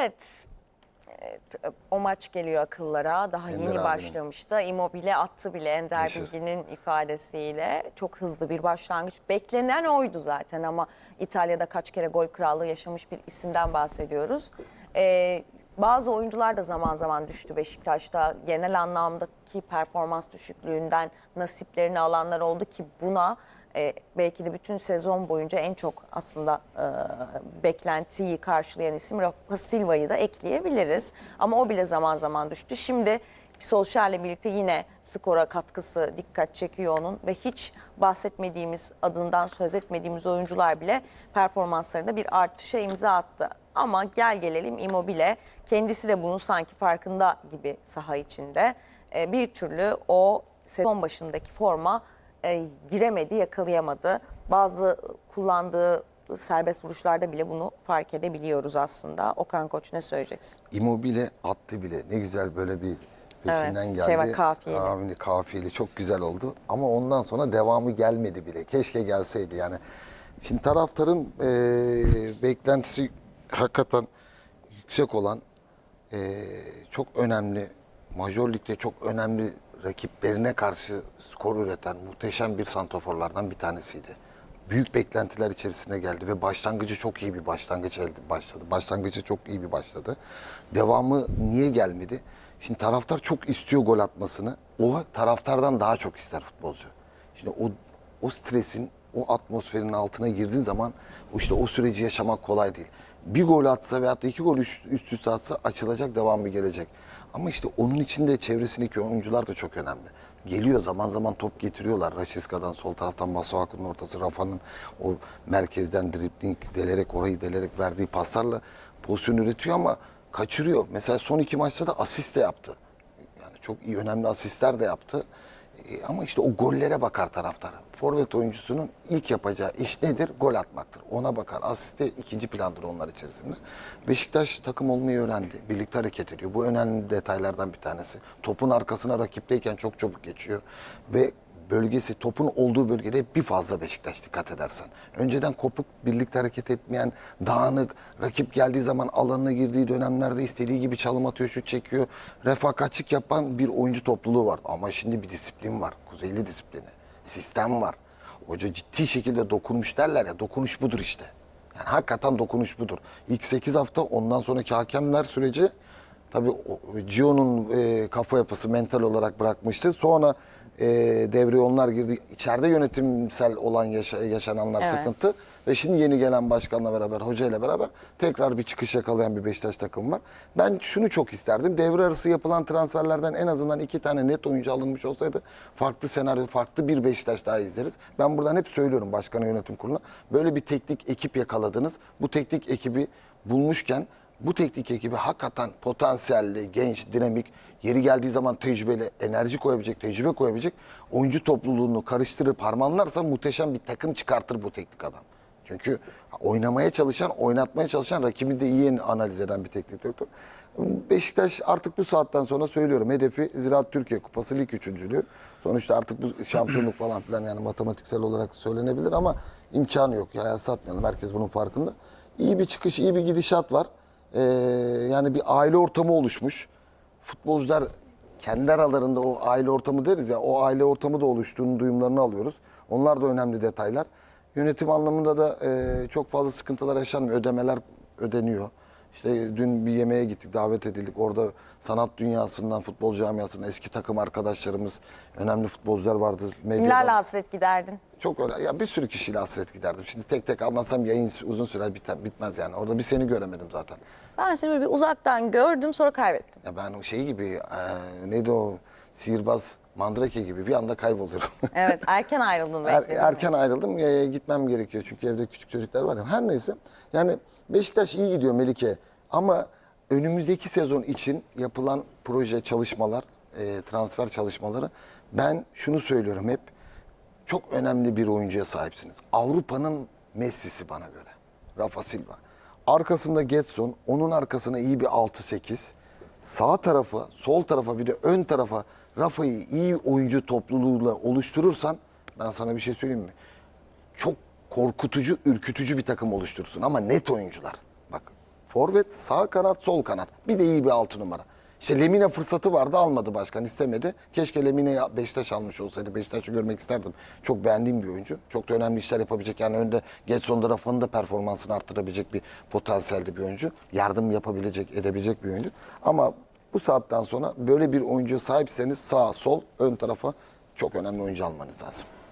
Evet. Evet, o maç geliyor akıllara. Daha Ender yeni abinin. başlamıştı. Immobile attı bile Ender Meşhur. Bilgin'in ifadesiyle. Çok hızlı bir başlangıç. Beklenen oydu zaten ama İtalya'da kaç kere gol krallığı yaşamış bir isimden bahsediyoruz. Ee, bazı oyuncular da zaman zaman düştü Beşiktaş'ta. Genel anlamdaki performans düşüklüğünden nasiplerini alanlar oldu ki buna e, belki de bütün sezon boyunca en çok aslında e, beklentiyi karşılayan isim Rafa Silva'yı da ekleyebiliriz. Ama o bile zaman zaman düştü. Şimdi Solskjaer'le birlikte yine skora katkısı dikkat çekiyor onun ve hiç bahsetmediğimiz adından söz etmediğimiz oyuncular bile performanslarında bir artışa imza attı. Ama gel gelelim Immobile kendisi de bunun sanki farkında gibi saha içinde E, bir türlü o sezon başındaki forma e, giremedi, yakalayamadı. Bazı kullandığı serbest vuruşlarda bile bunu fark edebiliyoruz aslında. Okan Koç ne söyleyeceksin? Immobile attı bile. Ne güzel böyle bir peşinden Evet, geldi. şey var, kafiyeli. Amini, kafiyeli çok güzel oldu. Ama ondan sonra devamı gelmedi bile. Keşke gelseydi yani. Şimdi taraftarın e, beklentisi hakikaten yüksek olan e, çok önemli, Major Lig'de çok önemli rakiplerine karşı skor üreten muhteşem bir santroforlardan bir tanesiydi. Büyük beklentiler içerisine geldi ve başlangıcı çok iyi bir başlangıç elde başladı. Başlangıcı çok iyi bir başladı. Devamı niye gelmedi? Şimdi taraftar çok istiyor gol atmasını. O taraftardan daha çok ister futbolcu. Şimdi o o stresin, o atmosferin altına girdiğin zaman işte o süreci yaşamak kolay değil. Bir gol atsa veyahut da iki gol üst, üst üste atsa açılacak, devamı gelecek. Ama işte onun içinde çevresindeki oyuncular da çok önemli. Geliyor zaman zaman top getiriyorlar. Raşiska'dan sol taraftan Masuaku'nun ortası, Rafa'nın o merkezden dribling delerek orayı delerek verdiği paslarla pozisyon üretiyor ama kaçırıyor. Mesela son iki maçta da asist de yaptı. Yani çok iyi önemli asistler de yaptı. E, ama işte o gollere bakar taraftar. Forvet oyuncusunun ilk yapacağı iş nedir? Gol atmaktır. Ona bakar. Asiste ikinci plandır onlar içerisinde. Beşiktaş takım olmayı öğrendi. Birlikte hareket ediyor. Bu önemli detaylardan bir tanesi. Topun arkasına rakipteyken çok çabuk geçiyor. Ve bölgesi topun olduğu bölgede bir fazla Beşiktaş dikkat edersen. Önceden kopuk birlikte hareket etmeyen, dağınık, rakip geldiği zaman alanına girdiği dönemlerde istediği gibi çalım atıyor, şut çekiyor. Refakatçik yapan bir oyuncu topluluğu var. Ama şimdi bir disiplin var. Kuzeyli disiplini. Sistem var. Hoca ciddi şekilde dokunmuş derler ya. Dokunuş budur işte. Yani hakikaten dokunuş budur. İlk 8 hafta ondan sonraki hakemler süreci tabii Gio'nun e, kafa yapısı mental olarak bırakmıştı. Sonra e, devreye onlar girdi. İçeride yönetimsel olan yaşa- yaşananlar Evet. sıkıntı. Ve şimdi yeni gelen başkanla beraber, hoca ile beraber tekrar bir çıkış yakalayan bir Beşiktaş takımı var. Ben şunu çok isterdim. Devre arası yapılan transferlerden en azından iki tane net oyuncu alınmış olsaydı farklı senaryo, farklı bir Beşiktaş daha izleriz. Ben buradan hep söylüyorum başkanı yönetim kuruluna. Böyle bir teknik ekip yakaladınız. Bu teknik ekibi bulmuşken bu teknik ekibi hakikaten potansiyelli, genç, dinamik, yeri geldiği zaman tecrübeli, enerji koyabilecek, tecrübe koyabilecek oyuncu topluluğunu karıştırıp harmanlarsa muhteşem bir takım çıkartır bu teknik adam. Çünkü oynamaya çalışan, oynatmaya çalışan rakibi de iyi analiz eden bir teknik direktör. Beşiktaş artık bu saatten sonra söylüyorum hedefi Ziraat Türkiye Kupası lig üçüncülüğü. Sonuçta artık bu şampiyonluk falan filan yani matematiksel olarak söylenebilir ama imkanı yok. Ya satmayalım herkes bunun farkında. İyi bir çıkış, iyi bir gidişat var. Ee, yani bir aile ortamı oluşmuş. Futbolcular kendi aralarında o aile ortamı deriz ya o aile ortamı da oluştuğunu duyumlarını alıyoruz. Onlar da önemli detaylar. Yönetim anlamında da e, çok fazla sıkıntılar yaşanmıyor. Ödemeler ödeniyor. İşte dün bir yemeğe gittik, davet edildik. Orada sanat dünyasından, futbol camiasından eski takım arkadaşlarımız, önemli futbolcular vardı. Medyadan- Kimlerle hasret giderdin? çok öyle. Ya bir sürü kişiyle hasret giderdim. Şimdi tek tek anlatsam yayın uzun sürer biter, bitmez yani. Orada bir seni göremedim zaten. Ben seni böyle bir uzaktan gördüm sonra kaybettim. Ya ben o şey gibi, e, neydi o sihirbaz Mandrake gibi bir anda kayboluyorum. Evet erken ayrıldın Er- erken ayrıldım. E, gitmem gerekiyor çünkü evde küçük çocuklar var ya. Her neyse. Yani Beşiktaş iyi gidiyor Melike. Ama önümüzdeki sezon için yapılan proje çalışmalar, e, transfer çalışmaları ben şunu söylüyorum hep. Çok önemli bir oyuncuya sahipsiniz. Avrupa'nın Messi'si bana göre. Rafa Silva. Arkasında Getson, onun arkasına iyi bir 6-8. Sağ tarafa, sol tarafa bir de ön tarafa Rafa'yı iyi oyuncu topluluğuyla oluşturursan ben sana bir şey söyleyeyim mi? Çok korkutucu, ürkütücü bir takım oluşturursun ama net oyuncular. Bak Forvet, sağ kanat, sol kanat. Bir de iyi bir altı numara. İşte Lemine fırsatı vardı almadı başkan istemedi. Keşke Lemine'yi Beşiktaş almış olsaydı. Beşiktaş'ı görmek isterdim. Çok beğendiğim bir oyuncu. Çok da önemli işler yapabilecek. Yani önde Getson tarafının da performansını arttırabilecek bir potansiyelde bir oyuncu. Yardım yapabilecek, edebilecek bir oyuncu. Ama bu saatten sonra böyle bir oyuncuya sahipseniz sağ, sol, ön tarafa çok önemli oyuncu almanız lazım.